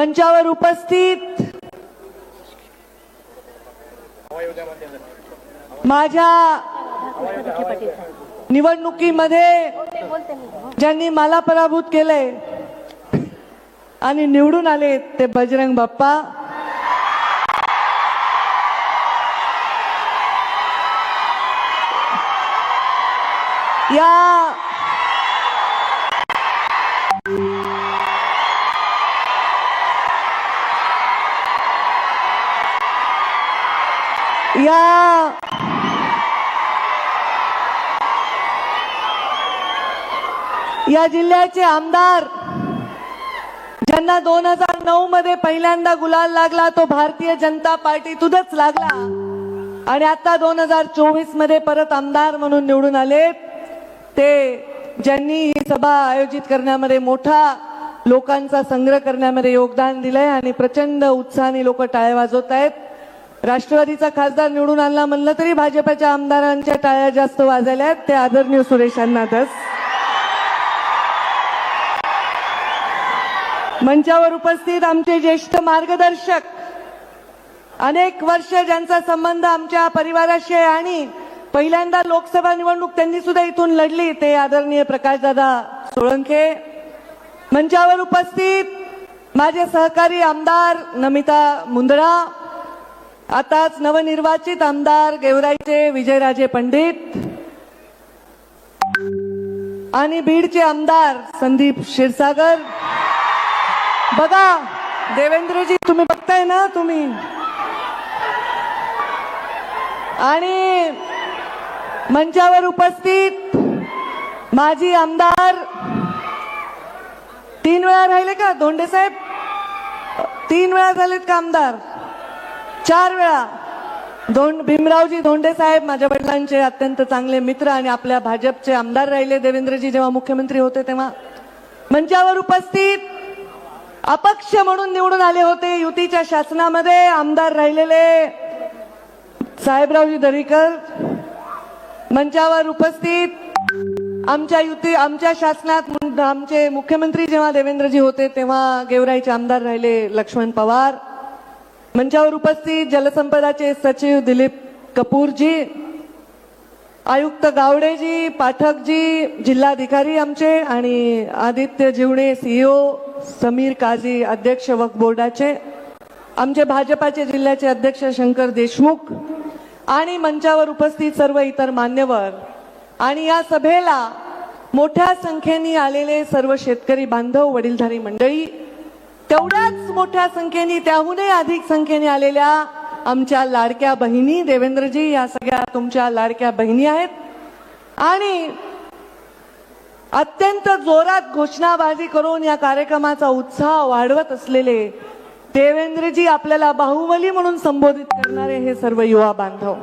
मंचावर उपस्थित. माझ्या निवडणुकीमध्ये ज्यांनी मला पराभूत केलंय आणि निवडून आले ते बजरंग बाप्पा. या या. या जिल्ह्याचे आमदार ज्यांना दोन हजार नऊ मध्ये पहिल्यांदा गुलाल लागला तो भारतीय जनता पार्टीतूनच लागला. आणि आता दोन हजार चोवीसमध्ये परत आमदार म्हणून निवडून आले. ते ज्यांनी ही सभा आयोजित करण्यामध्ये मोठा लोकांचा संग्रह करण्यामध्ये योगदान दिलंय आणि प्रचंड उत्साहाने लोक टाळे वाजवत आहेत. राष्ट्रवादीचा खासदार निवडून आणला म्हणलं तरी भाजपाच्या आमदारांच्या टाळ्या जास्त वाजल्या आहेत. ते आदरणीय सुरेश मंचावर उपस्थित आमचे ज्येष्ठ मार्गदर्शक. अनेक वर्ष ज्यांचा संबंध आमच्या परिवाराशी आहे आणि पहिल्यांदा लोकसभा निवडणूक त्यांनी सुद्धा इथून लढली ते आदरणीय प्रकाशदादा सोळंखे मंचावर उपस्थित माझे सहकारी आमदार नमिता मुंदडा आताच नवनिर्वाचित आमदार गेवराईचे विजयराजे पंडित. आणि बीडचे आमदार संदीप क्षीरसागर. बघा देवेंद्रजी तुम्ही बघताय ना तुम्ही? आणि मंचावर उपस्थित माजी आमदार तीन वेळा राहिले का? धोंडे साहेब? तीन वेळा झालेत का आमदार? चार वेळा. धोंड भीमरावजी धोंडे साहेब माझ्या वडिलांचे अत्यंत चांगले मित्र आणि आपल्या भाजपचे आमदार राहिले देवेंद्रजी जेव्हा मुख्यमंत्री होते तेव्हा. मंचावर उपस्थित अपक्ष म्हणून निवडून आले होते युतीच्या शासनामध्ये आमदार राहिलेले साहेबरावजी दरीकर. मंचावर उपस्थित आमच्या युती आमच्या शासनात आमचे मुख्यमंत्री जेव्हा देवेंद्रजी होते तेव्हा गेवराईचे आमदार राहिले लक्ष्मण पवार. मंचावर उपस्थित जलसंपदाचे सचिव दिलीप कपूरजी आयुक्त गावडेजी पाठकजी जिल्हाधिकारी आमचे आणि आदित्य जीवणे सीईओ समीर काझी अध्यक्ष वक्फ बोर्डाचे आमचे भाजपाचे जिल्ह्याचे अध्यक्ष शंकर देशमुख आणि मंचावर उपस्थित सर्व इतर मान्यवर. आणि या सभेला मोठ्या संख्येने आलेले सर्व शेतकरी बांधव वडीलधारी मंडळी तेवढ्याच मोठ्या संख्येने त्याहूनही अधिक संख्येने आलेल्या आमच्या लाडक्या बहिणी देवेंद्रजी या सगळ्या तुमच्या लाडक्या बहिणी आहेत. आणि अत्यंत जोरात घोषणाबाजी करून या कार्यक्रमाचा उत्साह वाढवत असलेले देवेंद्रजी आपल्याला बाहुबली म्हणून संबोधित करणारे हे सर्व युवा बांधव.